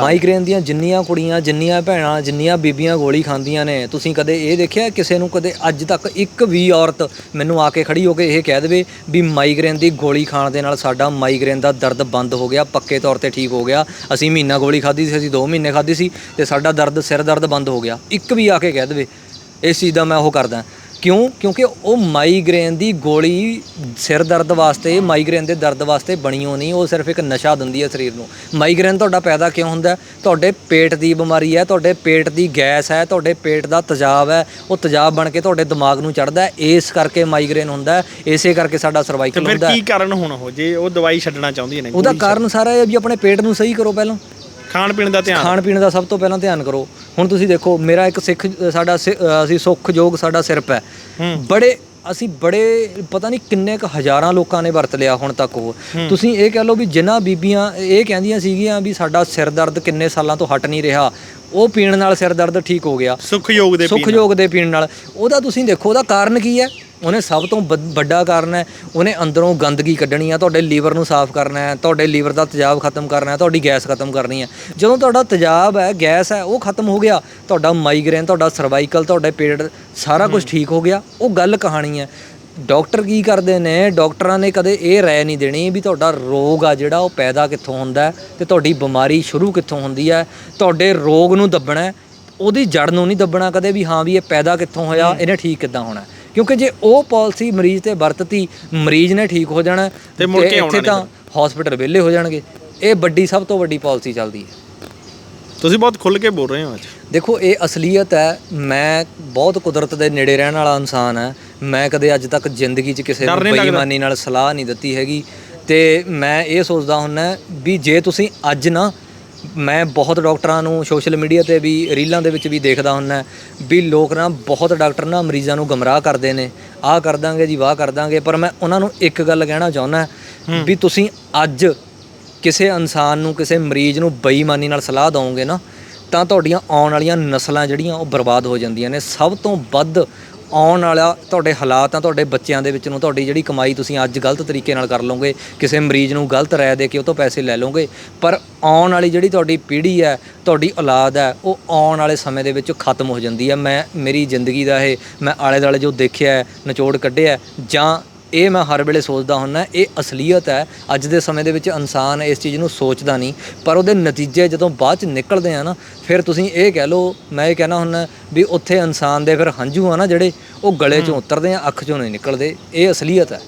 Migraine ਦੀਆਂ ਜਿੰਨੀਆਂ ਕੁੜੀਆਂ, ਜਿੰਨੀਆਂ ਭੈਣਾਂ, ਜਿੰਨੀਆਂ ਬੀਬੀਆਂ ਗੋਲੀ ਖਾਂਦੀਆਂ ਨੇ, ਤੁਸੀਂ ਕਦੇ ਇਹ ਦੇਖਿਆ ਕਿਸੇ ਨੂੰ ਕਦੇ ਅੱਜ ਤੱਕ ਇੱਕ ਵੀ ਔਰਤ ਮੈਨੂੰ ਆ ਕੇ ਖੜੀ ਹੋ ਕੇ ਇਹ ਕਹਿ ਦੇਵੇ ਵੀ ਮਾਈਗ੍ਰੇਨ ਦੀ ਗੋਲੀ ਖਾਣ ਦੇ ਨਾਲ ਸਾਡਾ ਮਾਈਗ੍ਰੇਨ ਦਾ ਦਰਦ ਬੰਦ ਹੋ ਗਿਆ, ਪੱਕੇ ਤੌਰ ਤੇ ਠੀਕ ਹੋ ਗਿਆ। ਅਸੀਂ ਮਹੀਨਾ ਗੋਲੀ ਖਾਧੀ ਸੀ, ਅਸੀਂ 2 ਮਹੀਨੇ ਖਾਧੀ ਸੀ ਤੇ ਸਾਡਾ ਦਰਦ, ਸਿਰ ਦਰਦ ਬੰਦ ਹੋ ਗਿਆ। ਇੱਕ ਵੀ ਆ ਕੇ ਕਹਿ ਦੇਵੇ, ਇਸ ਚੀਜ਼ ਦਾ ਮੈਂ ਉਹ ਕਰਦਾ। ਕਿਉਂ? ਕਿਉਂਕਿ ਉਹ ਮਾਈਗ੍ਰੇਨ ਦੀ ਗੋਲੀ ਸਿਰ ਦਰਦ ਵਾਸਤੇ ਮਾਈਗ੍ਰੇਨ ਦੇ ਦਰਦ ਵਾਸਤੇ ਬਣੀ ਹੋ ਨਹੀਂ ਉਹ ਸਿਰਫ ਇੱਕ ਨਸ਼ਾ ਦਿੰਦੀ ਹੈ ਸਰੀਰ ਨੂੰ। ਮਾਈਗ੍ਰੇਨ ਤੁਹਾਡਾ ਪੈਦਾ ਕਿਉਂ ਹੁੰਦਾ ਹੈ? ਤੁਹਾਡੇ ਪੇਟ ਦੀ ਬਿਮਾਰੀ ਹੈ ਤੁਹਾਡੇ ਪੇਟ ਦੀ ਗੈਸ ਹੈ ਤੁਹਾਡੇ ਪੇਟ ਦਾ ਤੇਜ਼ਾਬ ਹੈ ਉਹ ਤੇਜ਼ਾਬ ਬਣ ਕੇ ਤੁਹਾਡੇ ਦਿਮਾਗ ਨੂੰ ਚੜਦਾ ਹੈ ਇਸ ਕਰਕੇ ਮਾਈਗ੍ਰੇਨ ਹੁੰਦਾ ਹੈ ਇਸੇ ਕਰਕੇ ਸਾਡਾ ਸਰਵਾਈਕਲ ਫਿਰ ਹੁੰਦਾ ਹੈ। ਕੀ ਕਾਰਨ ਹੋਣਾ ਉਹ? ਜੇ ਉਹ ਦਵਾਈ ਛੱਡਣਾ ਚਾਹੁੰਦੀ ਨੇ ਉਹਦਾ ਕਾਰਨ ਸਾਰਾ ਇਹ ਹੈ ਵੀ ਆਪਣੇ ਪੇਟ ਨੂੰ ਸਹੀ ਕਰੋ ਪਹਿਲਾਂ। ਖਾਣ ਪੀਣ ਦਾ ਧਿਆਨ? ਖਾਣ ਪੀਣ ਦਾ ਸਭ ਤੋਂ ਪਹਿਲਾਂ ਧਿਆਨ ਕਰੋ। ਹੁਣ ਤੁਸੀਂ ਦੇਖੋ ਮੇਰਾ ਇੱਕ ਸਿੱਖ ਸਾਡਾ ਸਿ- ਅ, ਅਸੀਂ ਸੁੱਖ ਯੋਗ ਸਾਡਾ ਸਿਰਪ ਹੈ। ਬੜੇ ਅਸੀਂ ਬੜੇ ਪਤਾ ਨਹੀਂ ਕਿੰਨੇ ਕੁ ਹਜ਼ਾਰਾਂ ਲੋਕਾਂ ਨੇ ਵਰਤ ਲਿਆ ਹੁਣ ਤੱਕ ਉਹ। ਤੁਸੀਂ ਇਹ ਕਹਿ ਲਓ ਵੀ ਜਿਨ੍ਹਾਂ ਬੀਬੀਆਂ ਇਹ ਕਹਿੰਦੀਆਂ ਸੀਗੀਆਂ ਵੀ ਸਾਡਾ ਸਿਰ ਦਰਦ ਕਿੰਨੇ ਸਾਲਾਂ ਤੋਂ ਹਟ ਨਹੀਂ ਰਿਹਾ। ਉਹ ਪੀਣ ਨਾਲ ਸਿਰ ਦਰਦ ਠੀਕ ਹੋ ਗਿਆ। ਸੁਖ ਯੋਗ ਦੇ ਸੁੱਖ ਯੋਗ ਦੇ ਪੀਣ ਨਾਲ। ਉਹਦਾ ਤੁਸੀਂ ਦੇਖੋ ਉਹਦਾ ਕਾਰਨ ਕੀ ਹੈ? ਉਹਨੇ ਸਭ ਤੋਂ ਵੱਡ- ਕਾਰਨ ਹੈ ਉਹਨੇ ਅੰਦਰੋਂ ਗੰਦਗੀ ਕੱਢਣੀ ਆ ਤੁਹਾਡੇ ਲੀਵਰ ਨੂੰ ਸਾਫ਼ ਕਰਨਾ ਹੈ ਤੁਹਾਡੇ ਲੀਵਰ ਦਾ ਤੇਜ਼ਾਬ ਖਤਮ ਕਰਨਾ ਹੈ ਤੁਹਾਡੀ ਗੈਸ ਖਤਮ ਕਰਨੀ ਹੈ। ਜਦੋਂ ਤੁਹਾਡਾ ਤੇਜ਼ਾਬ ਹੈ ਗੈਸ ਹੈ ਉਹ ਖਤਮ ਹੋ ਗਿਆ ਤੁਹਾਡਾ ਮਾਈਗ੍ਰੇਨ ਤੁਹਾਡਾ ਸਰਵਾਈਕਲ ਤੁਹਾਡੇ ਪੇਟ ਸਾਰਾ ਕੁਝ ਠੀਕ ਹੋ ਗਿਆ ਉਹ ਗੱਲ ਕਹਾਣੀ ਹੈ। ਡਾਕਟਰ ਕੀ ਕਰਦੇ ਨੇ ਡਾਕਟਰਾਂ ਨੇ ਕਦੇ ਇਹ ਰਾਏ ਨਹੀਂ ਦੇਣੀ ਵੀ ਤੁਹਾਡਾ ਰੋਗ ਆ ਜਿਹੜਾ ਉਹ ਪੈਦਾ ਕਿੱਥੋਂ ਹੁੰਦਾ ਤੇ ਤੁਹਾਡੀ ਬਿਮਾਰੀ ਸ਼ੁਰੂ ਕਿੱਥੋਂ ਹੁੰਦੀ ਹੈ ਤੁਹਾਡੇ ਰੋਗ ਨੂੰ ਦੱਬਣਾ ਉਹਦੀ ਜੜ ਨੂੰ ਨਹੀਂ ਦੱਬਣਾ ਕਦੇ ਵੀ ਹਾਂ ਵੀ ਇਹ ਪੈਦਾ ਕਿੱਥੋਂ ਹੋਇਆ ਇਹਨੇ ਠੀਕ ਕਿੱਦਾਂ ਹੋਣਾ ਕਿਉਂਕਿ ਜੇ ਉਹ ਪਾਲਿਸੀ ਮਰੀਜ਼ ਤੇ ਵਰਤਤੀ ਮਰੀਜ਼ ਨੇ ਠੀਕ ਹੋ ਜਾਣਾ ਤੇ ਮੁੜ ਕੇ ਇੱਥੇ ਤਾਂ ਹਸਪੀਟਲ ਵਿਹਲੇ ਹੋ ਜਾਣਗੇ। ਇਹ ਵੱਡੀ ਸਭ ਤੋਂ ਵੱਡੀ ਪਾਲਿਸੀ ਚੱਲਦੀ ਹੈ। ਤੁਸੀਂ ਬਹੁਤ ਖੁੱਲ ਕੇ ਬੋਲ ਰਹੇ ਹੋ ਅੱਜ। ਦੇਖੋ ਇਹ ਅਸਲੀਅਤ ਹੈ ਮੈਂ ਬਹੁਤ ਕੁਦਰਤ ਦੇ ਨੇੜੇ ਰਹਿਣ ਵਾਲਾ ਇਨਸਾਨ ਹੈ। ਮੈਂ ਕਦੇ ਅੱਜ ਤੱਕ ਜ਼ਿੰਦਗੀ 'ਚ ਕਿਸੇ ਨੂੰ? ਬੇਈਮਾਨੀ ਨਾਲ ਸਲਾਹ ਨਹੀਂ ਦਿੱਤੀ ਹੈਗੀ। ਤੇ ਮੈਂ ਇਹ ਸੋਚਦਾ ਹੁੰਨਾ ਵੀ ਜੇ ਤੁਸੀਂ ਅੱਜ ਨਾ ਮੈਂ ਬਹੁਤ ਡਾਕਟਰਾਂ ਨੂੰ ਸੋਸ਼ਲ ਮੀਡੀਆ ਤੇ ਵੀ ਰੀਲਾਂ ਦੇ ਵਿੱਚ ਵੀ ਦੇਖਦਾ ਹੁੰਨਾ ਵੀ ਲੋਕ ਨਾ ਬਹੁਤ ਡਾਕਟਰ ਨਾ ਮਰੀਜ਼ਾਂ ਨੂੰ ਗਮਰਾਹ ਕਰਦੇ ਨੇ ਆਹ ਕਰ ਦਾਂਗੇ ਜੀ ਵਾਹ ਕਰ ਦਾਂਗੇ ਪਰ ਮੈਂ ਉਹਨਾਂ ਨੂੰ ਇੱਕ ਗੱਲ ਕਹਿਣਾ ਚਾਹੁੰਦਾ ਵੀ ਤੁਸੀਂ ਅੱਜ ਕਿਸੇ ਇਨਸਾਨ ਨੂੰ ਕਿਸੇ ਮਰੀਜ਼ ਨੂੰ ਬੇਈਮਾਨੀ ਨਾਲ ਸਲਾਹ ਦਵੋਗੇ ਨਾ ਤਾਂ ਤੁਹਾਡੀਆਂ ਆਉਣ ਵਾਲੀਆਂ ਨਸਲਾਂ ਜਿਹੜੀਆਂ ਉਹ ਬਰਬਾਦ ਹੋ ਜਾਂਦੀਆਂ ਨੇ। ਸਭ ਤੋਂ ਵੱਧ ਆਉਣ ਵਾਲਾ ਤੁਹਾਡੇ ਹਾਲਾਤ ਆ, ਤੁਹਾਡੇ ਬੱਚਿਆਂ ਦੇ ਵਿੱਚ ਨੂੰ, ਤੁਹਾਡੀ ਜਿਹੜੀ ਕਮਾਈ ਤੁਸੀਂ ਅੱਜ ਗਲਤ ਤਰੀਕੇ ਨਾਲ ਕਰ ਲਓਗੇ, ਕਿਸੇ ਮਰੀਜ਼ ਨੂੰ ਗਲਤ ਰਾਏ ਦੇ ਕੇ ਉਹ ਤੋਂ ਪੈਸੇ ਲੈ ਲਓਗੇ, ਪਰ ਆਉਣ ਵਾਲੀ ਜਿਹੜੀ ਤੁਹਾਡੀ ਪੀੜ੍ਹੀ ਹੈ, ਤੁਹਾਡੀ ਔਲਾਦ ਹੈ, ਉਹ ਆਉਣ ਵਾਲੇ ਸਮੇਂ ਦੇ ਵਿੱਚ ਖਤਮ ਹੋ ਜਾਂਦੀ ਹੈ। ਮੈਂ, ਮੇਰੀ ਜ਼ਿੰਦਗੀ ਦਾ ਇਹ ਮੈਂ ਆਲੇ ਦੁਆਲੇ ਜੋ ਦੇਖਿਆ ਨਿਚੋੜ ਕੱਢਿਆ ਜਾਂ ਇਹ ਮੈਂ ਹਰ ਵੇਲੇ ਸੋਚਦਾ ਹੁੰਨਾ ਇਹ ਅਸਲੀਅਤ ਹੈ। ਅੱਜ ਦੇ ਸਮੇਂ ਦੇ ਵਿੱਚ ਇਨਸਾਨ ਇਸ ਚੀਜ਼ ਨੂੰ ਸੋਚਦਾ ਨਹੀਂ ਪਰ ਉਹਦੇ ਨਤੀਜੇ ਜਦੋਂ ਬਾਅਦ ਚ ਨਿਕਲਦੇ ਆ ਨਾ ਫਿਰ ਤੁਸੀਂ ਇਹ ਕਹਿ ਲਓ ਮੈਂ ਇਹ ਕਹਿਣਾ ਹੁੰਨਾ ਵੀ ਉੱਥੇ ਇਨਸਾਨ ਦੇ ਫਿਰ ਹੰਝੂ ਆ ਨਾ ਜਿਹੜੇ ਉਹ ਗਲੇ ਚੋਂ ਉਤਰਦੇ ਆ ਅੱਖ ਚੋਂ ਨਹੀਂ ਨਿਕਲਦੇ। ਇਹ ਅਸਲੀਅਤ ਹੈ।